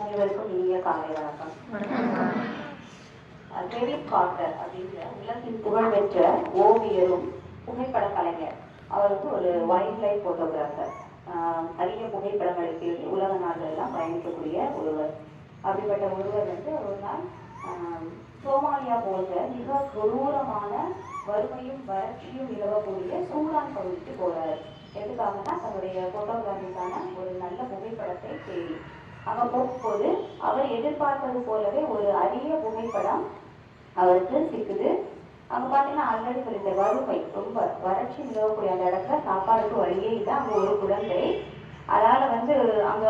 அனைவருக்கும் இனிய காலை வணக்கம். டெவிட் கார்டர் அப்படிங்கிற உலகின் புகழ்பெற்ற ஓவியரும் புகைப்பட கலைஞர். அவர் வந்து ஒரு வைல்ட் லைஃப் போட்டோகிராஃபர் அரிய புகைப்படங்களுக்கு உலக நாடுகளெல்லாம் பயணிக்கக்கூடிய ஒருவர். அப்படிப்பட்ட ஒருவர் வந்து ஒரு நாள் சோமாலியா போன்ற மிக கொடூரமான வறுமையும் வறட்சியும் நிலவக்கூடிய சூடான் பகுதிக்கு போறாரு. எதுக்காகனா தன்னுடைய போட்டோகிராஃபிக்கான ஒரு நல்ல புகைப்படத்தை தேடி. அங்க போகும்போது அவர் எதிர்பார்த்தது போலவே ஒரு அரிய புகைப்படம் அவருக்கு சிக்குது. அங்க பாத்தீங்கன்னா ஆல்ரெடி சொல்லிட்ட வறுமை ரொம்ப வறட்சி நிலவக்கூடிய அந்த இடத்துல சாப்பாடுக்கு வழியே இல்லை அங்க ஒரு குழந்தை. அதால வந்து அங்க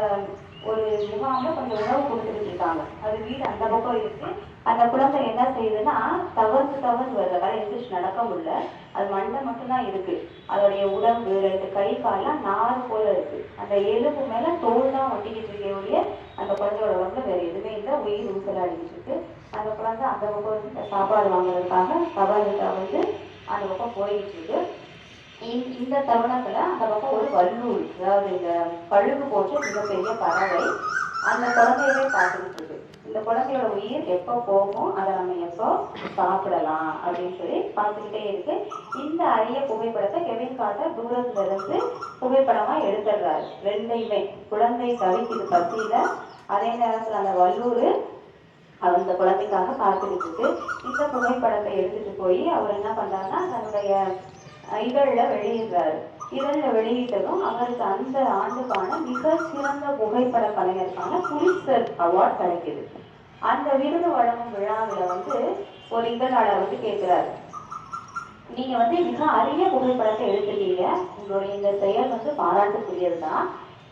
ஒரு முகாம்ல கொஞ்சம் உணவு கொடுத்துட்டு சொல்றாங்க. அது வீடு அந்த பக்கம் இருக்கு. அந்த குழந்தை என்ன செய்யுதுன்னா தவறு தவறு வருது. வர எந்திரிச்சு நடக்க முடியல. அது மண்டை மட்டும்தான் இருக்கு. அதோடைய உடம்பு ரெண்டு கை கால்லாம் நாலு போல இருக்கு. அந்த எலும்பு மேல தோல் தான் ஒட்டிக்கிட்டு இருக்கே ஒழிய அந்த குழந்தையோட உடம்புல வேற எதுவுமே இல்லை. உயிர் ஊசல் அடிக்கிட்டு இருக்கு. அந்த குழந்தை அந்த பக்கம் வந்து இந்த சாப்பாடு வாங்குறதுக்காக சவாலுக்கு வந்து அந்த பக்கம் போயிட்டு இருக்கு. இந்த- தருணத்துல அந்த பக்கம் ஒரு வல்லூர் அதாவது இந்த பழுகு போட்டு மிகப்பெரிய பறவை அந்த குழந்தையவே பார்த்துக்கிட்டு இருக்கு இந்த குழந்தையோட உயிர் எப்போ போகும்? அதை நம்ம எப்போ சாப்பிடலாம்? அப்படின்னு சொல்லி பார்த்துக்கிட்டே இருக்கு. இந்த அரிய புகைப்படத்தை கெவின் கார்ட்டர் தூரத்துல இருந்து புகைப்படமா எடுத்துடுறாரு. ரெண்டையுமே. குழந்தை தவிக்குது பசியில. அதே நேரத்துல அந்த வல்லூர் அந்த குழந்தைக்காக பார்த்துக்கிட்டு இருக்கு. இந்த புகைப்படத்தை எடுத்துட்டு போய் அவர் என்ன பண்றாருன்னா தன்னுடைய இதழில் வெளியிடுறாரு. இதழில் வெளியிட்டதும் அவருக்கு அந்த ஆண்டுக்கான மிக சிறந்த புகைப்பட கலைஞருக்கான புலிட்சர் அவார்ட் கிடைக்குது. அந்த விருது வழங்கும் விழாவில் வந்து ஒரு இதழாளர் வந்து கேட்குறாரு நீங்க வந்து மிக அரிய புகைப்படத்தை எடுத்துட்டீங்க உங்களுடைய இந்த செயல் வந்து பாராட்டுக்குரியதுதான்.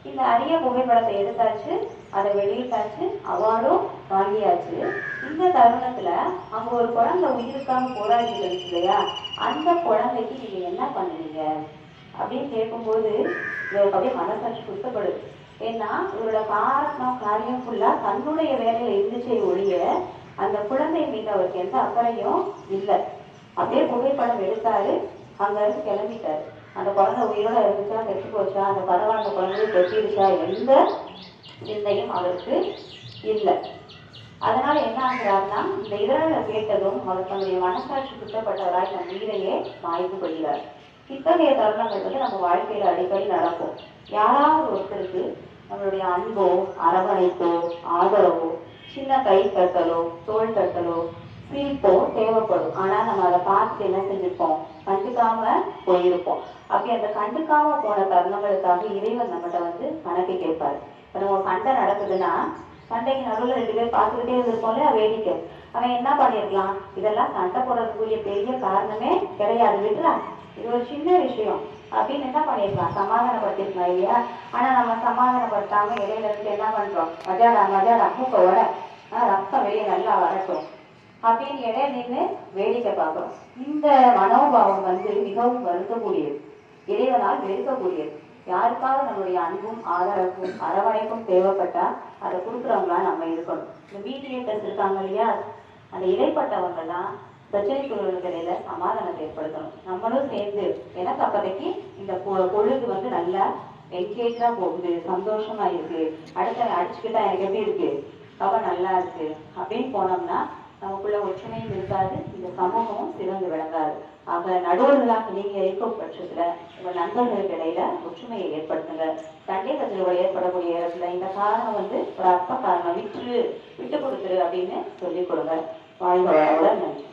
இந்த அரிய புகைப்படத்தை எடுத்தாச்சு அதை வெளியிட்டாச்சு அவார்டும் வாங்கியாச்சு இந்த தருணத்துல அங்க ஒரு குழந்தை உயிருக்காக போராடிட்டு இல்லையா? அந்த குழந்தைக்கு நீங்க என்ன பண்ணுவீங்க? அப்படின்னு கேட்கும்போது இவருக்கு அப்படியே மனசாட்சி குத்தப்படுது ஏன்னா இவரோட காரணம் காரியம் ஃபுல்லா தன்னுடைய வேலையில இருந்துச்சே ஒழிய அந்த குழந்தை மீது அவருக்கு எந்த அக்கறையும் இல்லை. அப்படியே புகைப்படம் எடுத்தாரு. அங்க இருந்து கிளம்பிட்டாரு. அந்த குழந்தை உயிரோட இருந்துச்சா கெட்டு போச்சா அந்த பரவாயில்ல அந்த குழந்தைய கெட்டிடுச்சா எந்த சிந்தையும் அவருக்கு இல்லை. அதனால என்ன ஆகுறாருன்னா இந்த இதழ கேட்டதும் அவர் தன்னுடைய மனசாட்சி குற்றப்பட்டவராய் நம் உயிரையே மாய்ந்து கொள்கிறார். இத்தகைய தருணங்கள் வந்து நம்ம வாழ்க்கையில அடிக்கடி நடக்கும். யாராவது ஒருத்தருக்கு நம்மளுடைய அன்போ அரவணைப்போ ஆதரவோ சின்ன கை தட்டலோ தோல் தட்டலோ சிரிப்போ தேவைப்படும். ஆனா நம்ம அதை பார்த்து என்ன செஞ்சிருப்போம்? கண்டுக்காம போயிருப்போம். அப்படி அந்த கண்டுக்காம போன தருணங்களுக்காக இறைவன் நம்மகிட்ட வந்து கணக்கு கேட்பாரு. இப்ப நம்ம சண்டை நடக்குதுன்னா சண்டைக்கு நடுவில் ரெண்டு பேர் பார்த்துக்கிட்டே இருந்திருப்போம்ல வேடிக்கை அவன் என்ன பண்ணியிருக்கலாம்? இதெல்லாம் சண்டை போடுறதுக்குரிய பெரிய காரணமே கிடையாது விட்டுறா இது ஒரு சின்ன விஷயம். அப்படின்னு என்ன பண்ணியிருக்கலாம்? சமாதானப்படுத்திருக்கலாம் இல்லையா? ஆனால் நம்ம சமாதானப்படுத்தாம இடையில இருந்து என்ன பண்றோம்? மஜாடா மஜாடா மூக்க உட ரத்தம் வெளியே நல்லா வரட்டும். அப்படின்னு இடையில நின்று வேடிக்கை பார்க்குறோம். இந்த மனோபாவம் வந்து மிகவும் வருத்தக்கூடியது இறைவனால் வெறுக்கக்கூடியது. யாருக்காவது நம்மளுடைய அன்பும் ஆதரவும் அரவணைப்பும் தேவைப்பட்டா அதை கொடுக்குறவங்களா நம்ம இருக்கணும். இந்த மீடியேட்டர்ஸ் இருக்காங்க இல்லையா? அந்த இடைப்பட்டவங்கெல்லாம் பிரச்சனைக்குரியவர்களில சமாதானத்தை ஏற்படுத்தணும். நம்மளும் சேர்ந்து எனக்கு அப்போதைக்கு இந்த பொழுது வந்து நல்லா என்கேஜா போகுது சந்தோஷமா இருக்கு. அடுத்த அடிச்சுக்கிட்டா எனக்கு எப்படி இருக்கு? ரொம்ப நல்லா இருக்கு. அப்படின்னு போனோம்னா நமக்குள்ள ஒற்றுமையும் இருக்காது இந்த சமூகமும் சிறந்து விளங்காது. ஆக நடுவர்களாக நீங்க இருக்கும் பட்சத்துல உங்க நண்பர்களுக்கு இடையில ஒற்றுமையை ஏற்படுத்துங்க. சண்டை ஏற்படக்கூடிய இடத்துல இந்த காரணம் வந்து ஒரு அற்ப காரணம். விட்டு விட்டு கொடுத்துரு அப்படின்னு சொல்லிக் கொடுங்க. வாழ்க நன்றி